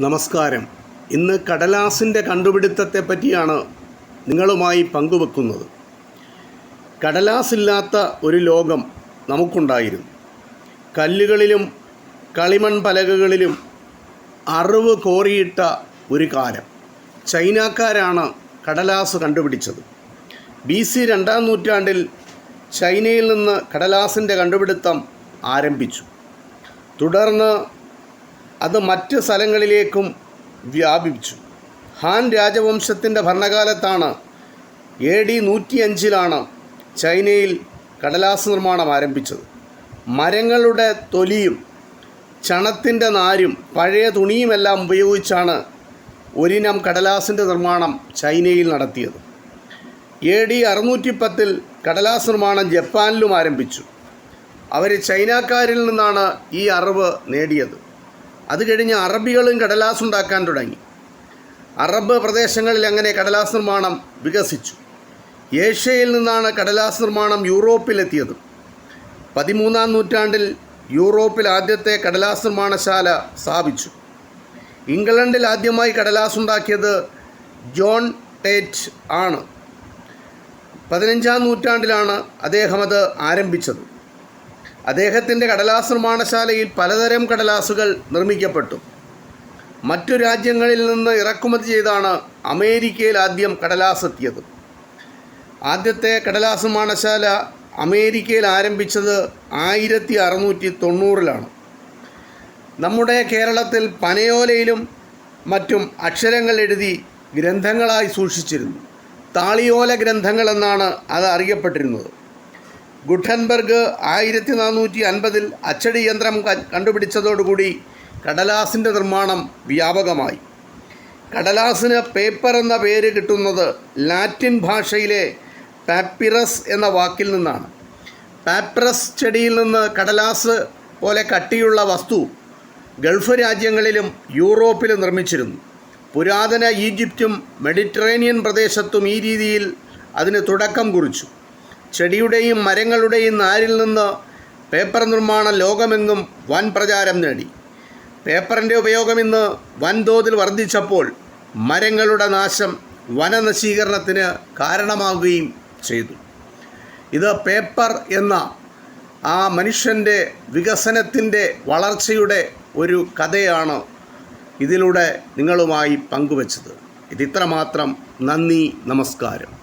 നമസ്കാരം. ഇന്ന് കടലാസിന്റെ കണ്ടുപിടുത്തത്തെ പറ്റിയാണ് നിങ്ങളുമായി പങ്കുവെക്കുന്നത്. കടലാസില്ലാത്ത ഒരു ലോകം നമുക്കുണ്ടായിരുന്നു. കല്ലുകളിലും കളിമൺ പലകകളിലും അറിവ് കോറിയിട്ട ഒരു കാലം. ചൈനക്കാരാണ് കടലാസ് കണ്ടുപിടിച്ചത്. ബി സി രണ്ടാം നൂറ്റാണ്ടിൽ ചൈനയിൽ നിന്ന് കടലാസിന്റെ കണ്ടുപിടുത്തം ആരംഭിച്ചു. തുടർന്ന് അത് മറ്റ് സ്ഥലങ്ങളിലേക്കും വ്യാപിച്ചു ഹാൻ രാജവംശത്തിന്റെ ഭരണകാലത്താണ് എ ഡി നൂറ്റിയഞ്ചിലാണ് ചൈനയിൽ കടലാസ് നിർമ്മാണം ആരംഭിച്ചത്. മരങ്ങളുടെ തൊലിയും ചണത്തിന്റെ നാരും പഴയ തുണിയുമെല്ലാം ഉപയോഗിച്ചാണ് ഒരിനം കടലാസിന്റെ നിർമ്മാണം ചൈനയിൽ നടത്തിയത്. എ ഡി അറുന്നൂറ്റി പത്തിൽ കടലാസ് നിർമ്മാണം ജപ്പാനിലും ആരംഭിച്ചു. അവർ ചൈനക്കാരിൽ നിന്നാണ് ഈ അറിവ് നേടിയത്. അത് കഴിഞ്ഞ് അറബികളും കടലാസ് ഉണ്ടാക്കാൻ തുടങ്ങി. അറബ് പ്രദേശങ്ങളിൽ അങ്ങനെ കടലാസ് നിർമ്മാണം വികസിച്ചു. ഏഷ്യയിൽ നിന്നാണ് കടലാസ് നിർമ്മാണം യൂറോപ്പിലെത്തിയത്. പതിമൂന്നാം നൂറ്റാണ്ടിൽ യൂറോപ്പിൽ ആദ്യത്തെ കടലാസ് നിർമ്മാണശാല സ്ഥാപിച്ചു. ഇംഗ്ലണ്ടിൽ ആദ്യമായി കടലാസ് ഉണ്ടാക്കിയത് ജോൺ ടേറ്റ് ആണ്. പതിനഞ്ചാം നൂറ്റാണ്ടിലാണ് അദ്ദേഹം അത് ആരംഭിച്ചത്. അദ്ദേഹത്തിന്റെ കടലാസ് നിർമ്മാണശാലയിൽ പലതരം കടലാസുകൾ നിർമ്മിക്കപ്പെട്ടു. മറ്റു രാജ്യങ്ങളിൽ നിന്ന് ഇറക്കുമതി ചെയ്താണ് അമേരിക്കയിൽ ആദ്യം കടലാസ് എത്തിയത് ആദ്യത്തെ കടലാസ് നിർമ്മാണശാല അമേരിക്കയിൽ ആരംഭിച്ചത് ആയിരത്തി അറുന്നൂറ്റി തൊണ്ണൂറിലാണ് നമ്മുടെ കേരളത്തിൽ പനയോലയിലും മറ്റും അക്ഷരങ്ങൾ എഴുതി ഗ്രന്ഥങ്ങളായി സൂക്ഷിച്ചിരുന്നു. താളിയോല ഗ്രന്ഥങ്ങളെന്നാണ് അത് അറിയപ്പെട്ടിരുന്നത്. ഗുട്ടൻബർഗ് ആയിരത്തി നാനൂറ്റി അൻപതിൽ അച്ചടി യന്ത്രം കണ്ടുപിടിച്ചതോടുകൂടി കടലാസിന്റെ നിർമ്മാണം വ്യാപകമായി. കടലാസിന് പേപ്പർ എന്ന പേര് കിട്ടുന്നത് ലാറ്റിൻ ഭാഷയിലെ പാപ്പിറസ് എന്ന വാക്കിൽ നിന്നാണ്. പാപ്പിറസ് ചെടിയിൽ നിന്ന് കടലാസ് പോലെ കട്ടിയുള്ള വസ്തു ഗൾഫ് രാജ്യങ്ങളിലും യൂറോപ്പിലും നിർമ്മിച്ചിരുന്നു. പുരാതന ഈജിപ്തും മെഡിറ്ററേനിയൻ പ്രദേശത്തും ഈ രീതിയിൽ അതിന് തുടക്കം കുറിച്ചു. ചെടിയുടെയും മരങ്ങളുടെയും നാരിൽ നിന്ന് പേപ്പർ നിർമ്മാണ ലോകമെങ്ങും വൻ പ്രചാരം നേടി. പേപ്പറിന്റെ ഉപയോഗം ഇന്ന് വൻതോതിൽ വർദ്ധിച്ചപ്പോൾ മരങ്ങളുടെ നാശം വനനശീകരണത്തിന് കാരണമാവുകയും ചെയ്തു. ഇത് പേപ്പർ എന്ന ആ മനുഷ്യന്റെ വികസനത്തിന്റെ വളർച്ചയുടെ ഒരു കഥയാണ് ഇതിലൂടെ നിങ്ങളുമായി പങ്കുവച്ചത്. ഇതിത്രമാത്രം. നന്ദി നമസ്കാരം.